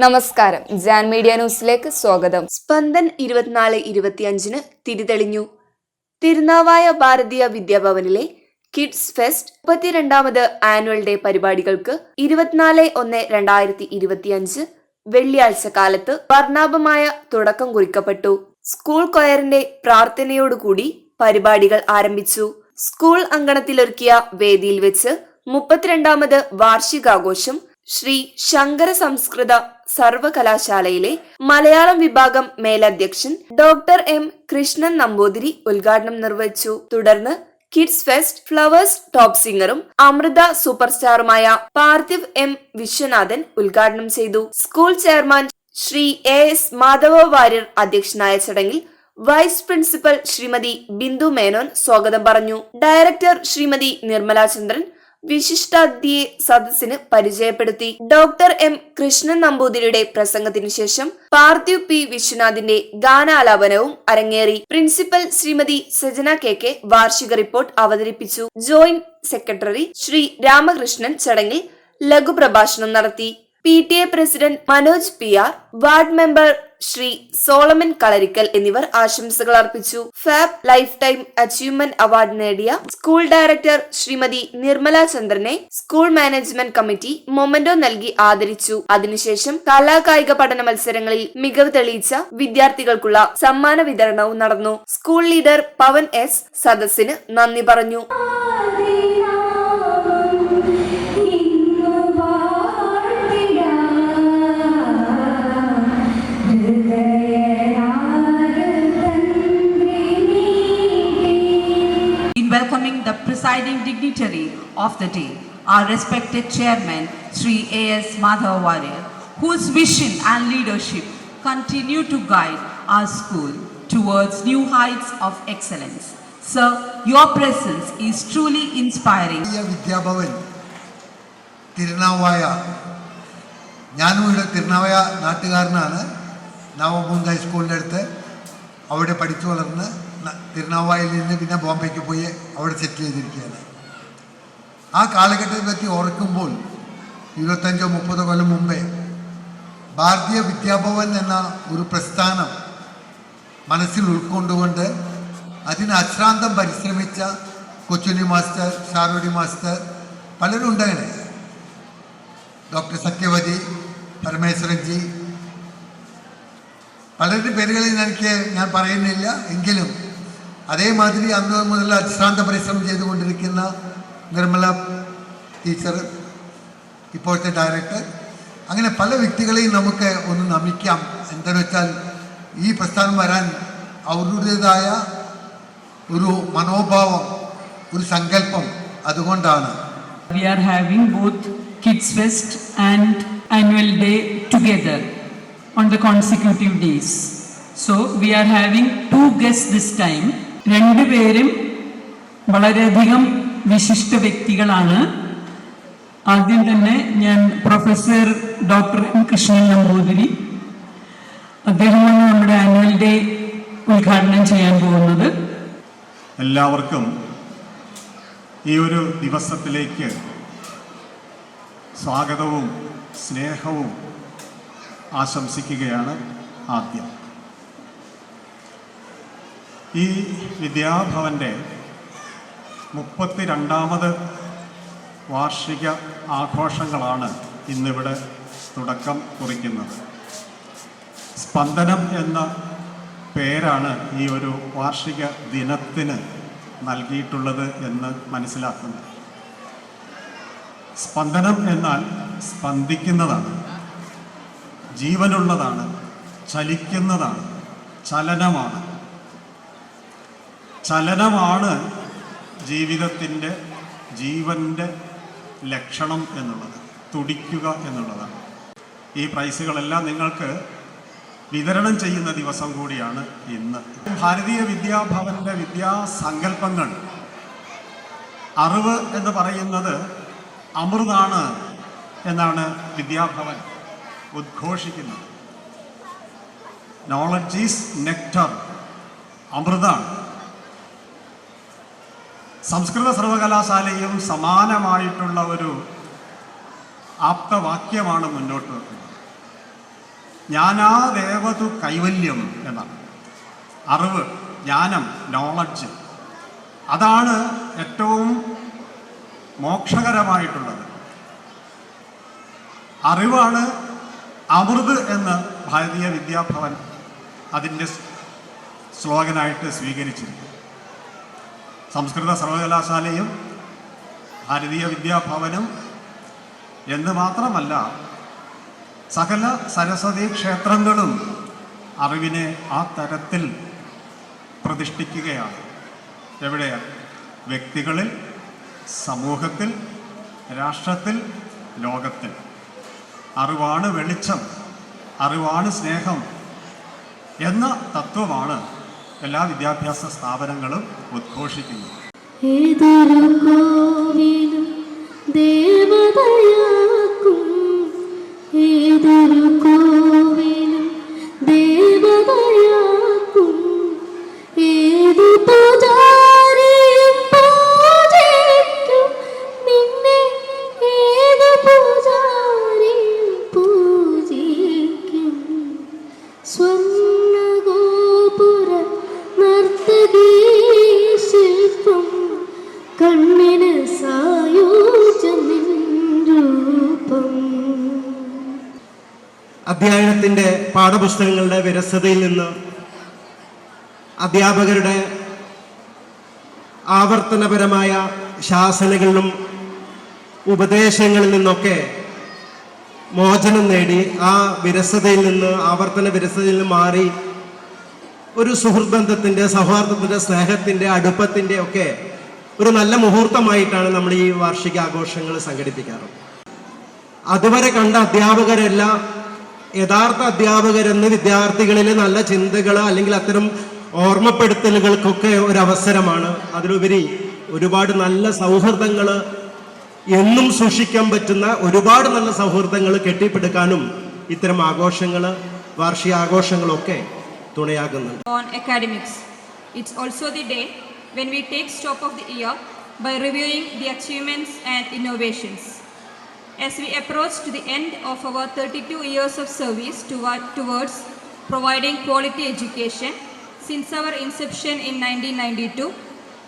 നമസ്കാരം. ജാൻ മീഡിയ ന്യൂസിലേക്ക് സ്വാഗതം. സ്പന്ദൻ ഇരുപത്തിനാല് ഇരുപത്തിയഞ്ചിന് തിരിതെളിഞ്ഞു. തിരുനാവായ ഭാരതീയ വിദ്യാഭവനിലെ കിഡ്സ് ഫെസ്റ്റ് മുപ്പത്തിരണ്ടാമത് ആനുവൽ ഡേ പരിപാടികൾക്ക് ഇരുപത്തിനാല് ഒന്ന് രണ്ടായിരത്തി ഇരുപത്തിയഞ്ച് വെള്ളിയാഴ്ച കാലത്ത് വർണാഭമായ തുടക്കം കുറിക്കപ്പെട്ടു. സ്കൂൾ കൊയറിന്റെ പ്രാർത്ഥനയോടുകൂടി പരിപാടികൾ ആരംഭിച്ചു. സ്കൂൾ അങ്കണത്തിലൊരുക്കിയ വേദിയിൽ വെച്ച് മുപ്പത്തിരണ്ടാമത് വാർഷികാഘോഷം ശ്രീ ശങ്കര സംസ്കൃത സർവകലാശാലയിലെ മലയാളം വിഭാഗം മേലധ്യക്ഷൻ ഡോക്ടർ എം കൃഷ്ണൻ നമ്പൂതിരി ഉദ്ഘാടനം നിർവഹിച്ചു. തുടർന്ന് കിഡ്സ് ഫെസ്റ്റ് ഫ്ലവേഴ്സ് ടോപ്പ് സിംഗറും അമൃത സൂപ്പർ സ്റ്റാറുമായ പാർത്ഥിവ് എം വിശ്വനാഥൻ ഉദ്ഘാടനം ചെയ്തു. School chairman Shri A S Madhava Warrier അധ്യക്ഷനായ ചടങ്ങിൽ വൈസ് പ്രിൻസിപ്പൽ ശ്രീമതി ബിന്ദു മേനോൻ സ്വാഗതം പറഞ്ഞു. ഡയറക്ടർ ശ്രീമതി നിർമ്മല ചന്ദ്രൻ വിശിഷ്ടാതിഥിയെ സദസ്സിന് പരിചയപ്പെടുത്തി. ഡോക്ടർ എം കൃഷ്ണൻ നമ്പൂതിരിയുടെ പ്രസംഗത്തിനു ശേഷം പാർത്ഥിവ് പി വിശ്വനാഥിന്റെ ഗാനാലാപനവും അരങ്ങേറി. Principal Srimathi Sajana K K വാർഷിക റിപ്പോർട്ട് അവതരിപ്പിച്ചു. ജോയിന്റ് സെക്രട്ടറി ശ്രീ രാമകൃഷ്ണൻ ചടങ്ങിൽ ലഘുപ്രഭാഷണം നടത്തി. P T A president Manoj P R ward member Sri Solomon Kalarikkal എന്നിവർ ആശംസകൾ അർപ്പിച്ചു. Fab life time achievement award നേടിയ സ്കൂൾ ഡയറക്ടർ ശ്രീമതി നിർമ്മല ചന്ദ്രനെ സ്കൂൾ മാനേജ്മെന്റ് കമ്മിറ്റി മൊമന്റോ നൽകി ആദരിച്ചു. അതിനുശേഷം കലാകായിക പഠന മത്സരങ്ങളിൽ മികവ് തെളിയിച്ച വിദ്യാർത്ഥികൾക്കുള്ള സമ്മാന വിതരണവും നടന്നു. സ്കൂൾ ലീഡർ പവൻ എസ് സദസ്സിന് നന്ദി പറഞ്ഞു. presiding dignitary of the day, our respected chairman, Sri A.S. Madhav whose vision and leadership continue to guide our school towards new heights of excellence. Sir, your presence is truly inspiring. Bharatiya Vidya Bhavan Thirunavaya ഞാനും ഇവിടെ തിരുനാവായ നാട്ടുകാരനാണ് നവമുന്ത് ഹൈസ്കൂളിൻ്റെ അടുത്ത് അവിടെ പഠിച്ചു വളർന്ന് തിരുനാവായയിൽ നിന്ന് പിന്നെ ബോംബെക്ക് പോയി അവിടെ സെറ്റിൽ ചെയ്തിരിക്കുകയാണ്. ആ കാലഘട്ടത്തെ പറ്റി ഓർക്കുമ്പോൾ ഇരുപത്തഞ്ചോ മുപ്പതോ കൊല്ലം മുമ്പേ ഭാരതീയ വിദ്യാഭവൻ എന്ന ഒരു പ്രസ്ഥാനം മനസ്സിൽ ഉൾക്കൊണ്ടുകൊണ്ട് അതിന് അശ്രാന്തം പരിശ്രമിച്ച കൊച്ചുണ്ണി മാസ്റ്റർ ഷാരോടി മാസ്റ്റർ പലരും ഉണ്ടായിരുന്നു ഡോക്ടർ സത്യവതി പരമേശ്വരൻജി. പലരുടെ പേരുകളിൽ എനിക്ക് ഞാൻ പറയുന്നില്ല. എങ്കിലും അതേമാതിരി അന്ന് മുതൽ അശ്രാന്ത പരിശ്രമം ചെയ്തുകൊണ്ടിരിക്കുന്ന നിർമ്മല ടീച്ചർ ഇപ്പോഴത്തെ ഡയറക്ടർ അങ്ങനെ പല വ്യക്തികളെയും നമുക്ക് ഒന്ന് നമിക്കാം. എന്താണെന്ന് വെച്ചാൽ ഈ പ്രസ്ഥാനം വരാൻ അവരുടേതായ ഒരു മനോഭാവം ഒരു സങ്കല്പം അതുകൊണ്ടാണ്. We are having both kids fest and annual day together on the consecutive days So we are having two guests this time. രണ്ടുപേരും വളരെയധികം വിശിഷ്ട വ്യക്തികളാണ്. ആദ്യം തന്നെ ഞാൻ professor doctor M Krishnan Namboothiri. അദ്ദേഹമാണ് നമ്മുടെ ആനുവൽ ഡേ ഉദ്ഘാടനം ചെയ്യാൻ പോകുന്നത്. എല്ലാവർക്കും ഈ ഒരു ദിവസത്തിലേക്ക് സ്വാഗതവും സ്നേഹവും ആശംസിക്കുകയാണ് ആദ്യം. ഈ വിദ്യാഭവന്റെ മുപ്പത്തി രണ്ടാമത് വാർഷിക ആഘോഷങ്ങളാണ് ഇന്നിവിടെ തുടക്കം കുറിക്കുന്നത്. സ്പന്ദനം എന്ന പേരാണ് ഈ ഒരു വാർഷിക ദിനത്തിന് നൽകിയിട്ടുള്ളത് എന്ന് മനസ്സിലാക്കുന്നു സ്പന്ദനം എന്നാൽ സ്പന്ദിക്കുന്നതാണ് ജീവനുള്ളതാണ് ചലിക്കുന്നതാണ് ചലനമാണ്. ചലനമാണ് ജീവിതത്തിന്റെ ജീവന്റെ ലക്ഷണം എന്നുള്ളത് തുടിക്കുക എന്നുള്ളതാണ്. ഈ പ്രൈസുകളെല്ലാം നിങ്ങൾക്ക് വിതരണം ചെയ്യുന്ന ദിവസം കൂടിയാണ് ഇന്ന്. ഭാരതീയ വിദ്യാഭവന്റെ വിദ്യാസങ്കല്പങ്ങൾ അറിവ് എന്ന് പറയുന്നത് അമൃതാണ് എന്നാണ് വിദ്യാഭവൻ ഉദ്ഘോഷിക്കുന്നത്. നോളജ് ഈസ് നെക്ടർ അമൃതാണ്. സംസ്കൃത സർവകലാശാലയും സമാനമായിട്ടുള്ള ഒരു ആപ്തവാക്യമാണ് മുന്നോട്ട് വെക്കുന്നത്. ജ്ഞാനാദേവതു കൈവല്യം എന്നാണ്. അറിവ് ജ്ഞാനം നോളജ് അതാണ് ഏറ്റവും മോക്ഷകരമായിട്ടുള്ളത്. അറിവാണ് അമൃത് എന്ന് ഭാരതീയ വിദ്യാഭവൻ അതിന്റെ സ്ലോഗനായിട്ട് സ്വീകരിച്ചിരിക്കുന്നു സംസ്കൃത സർവകലാശാലയും ഭാരതീയ വിദ്യാഭവനും എന്ന് മാത്രമല്ല സകല സരസ്വതി ക്ഷേത്രങ്ങളും അറിവിനെ ആ തരത്തിൽ പ്രതിഷ്ഠിക്കുകയാണ്. എവിടെയാണ് വ്യക്തികളിൽ സമൂഹത്തിൽ രാഷ്ട്രത്തിൽ ലോകത്തിൽ. അറിവാണ് വെളിച്ചം അറിവാണ് സ്നേഹം എന്ന തത്വമാണ് എല്ലാ വിദ്യാഭ്യാസ സ്ഥാപനങ്ങളും ഉദ്ഘോഷിക്കുന്നു. ഏതൊരു കോവിലും ദേവതയാക്കും. അധ്യയനത്തിന്റെ പാഠപുസ്തകങ്ങളുടെ വിരസതയിൽ നിന്ന് അധ്യാപകരുടെ ആവർത്തനപരമായ ശാസനകളിലും ഉപദേശങ്ങളിൽ നിന്നൊക്കെ മോചനം നേടി ആ വിരസതയിൽ നിന്ന് ആവർത്തന വിരസതയിൽ നിന്ന് മാറി ഒരു സുഹൃദ്ബന്ധത്തിന്റെ സൗഹാർദ്ദത്തിന്റെ സ്നേഹത്തിന്റെ അടുപ്പത്തിന്റെ ഒക്കെ ഒരു നല്ല മുഹൂർത്തമായിട്ടാണ് നമ്മൾ ഈ വാർഷിക ആഘോഷങ്ങൾ സംഘടിപ്പിക്കാറ്. അതുവരെ കണ്ട അധ്യാപകരെല്ലാം യഥാർത്ഥ അധ്യാപകരെന്ന് വിദ്യാർത്ഥികളിലെ നല്ല ചിന്തകൾ അല്ലെങ്കിൽ അത്തരം ഓർമ്മപ്പെടുത്തലുകൾക്കൊക്കെ ഒരു അവസരമാണ് അതിലുപരി ഒരുപാട് നല്ല സൗഹൃദങ്ങൾ എന്നും സൂക്ഷിക്കാൻ പറ്റുന്ന ഒരുപാട് നല്ല സൗഹൃദങ്ങൾ കെട്ടിപ്പടുക്കാനും ഇത്തരം ആഘോഷങ്ങൾ വാർഷികാഘോഷങ്ങളൊക്കെ തുണയാകുന്നുണ്ട് on academics. It's also the day when we take stock of the year by reviewing the achievements and innovations. As we approach to the end of our 32 years of service toward, towards providing quality education since our inception in 1992,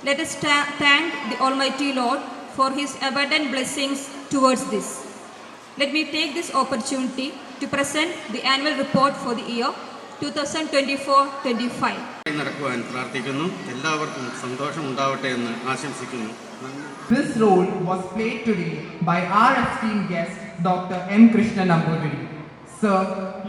let us thank the Almighty Lord for His abundant blessings towards this. Let me take this opportunity to present the annual report for the year 2024-25. നടക്കുവാൻ പ്രാർത്ഥിക്കുന്നു എല്ലാവർക്കും സന്തോഷം ഉണ്ടാവട്ടെ എന്ന് ആശംസിക്കുന്നു നന്ദി This role was played today by our esteemed guest, Dr. M. Krishna Nambudiri. Sir,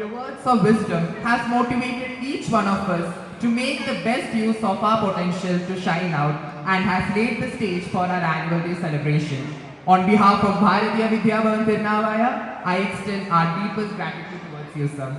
your words of wisdom has motivated each one of us to make the best use of our potential to shine out and has laid the stage for our annual day celebration. On behalf of Bharatiya Vidya Bhavan Tirnavaya, I extend our deepest gratitude towards you, sir.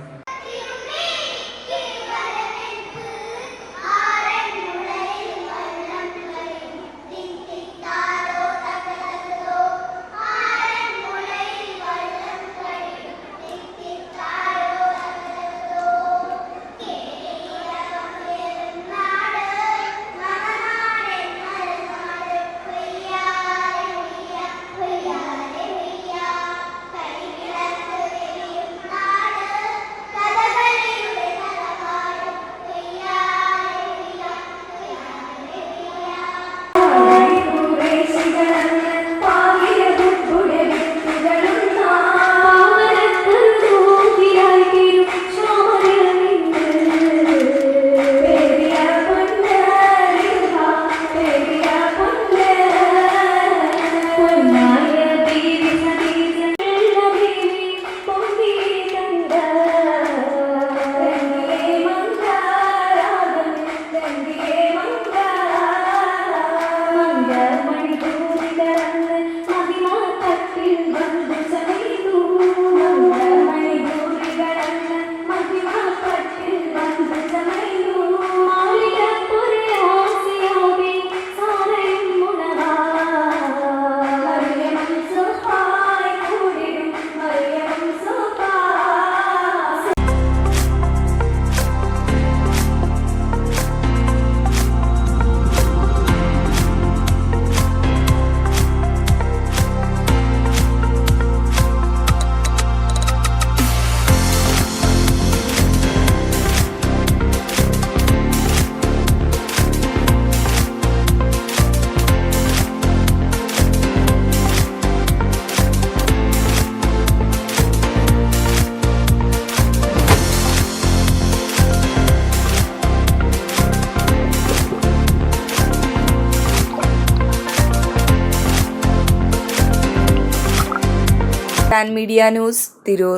Grand media news Tirur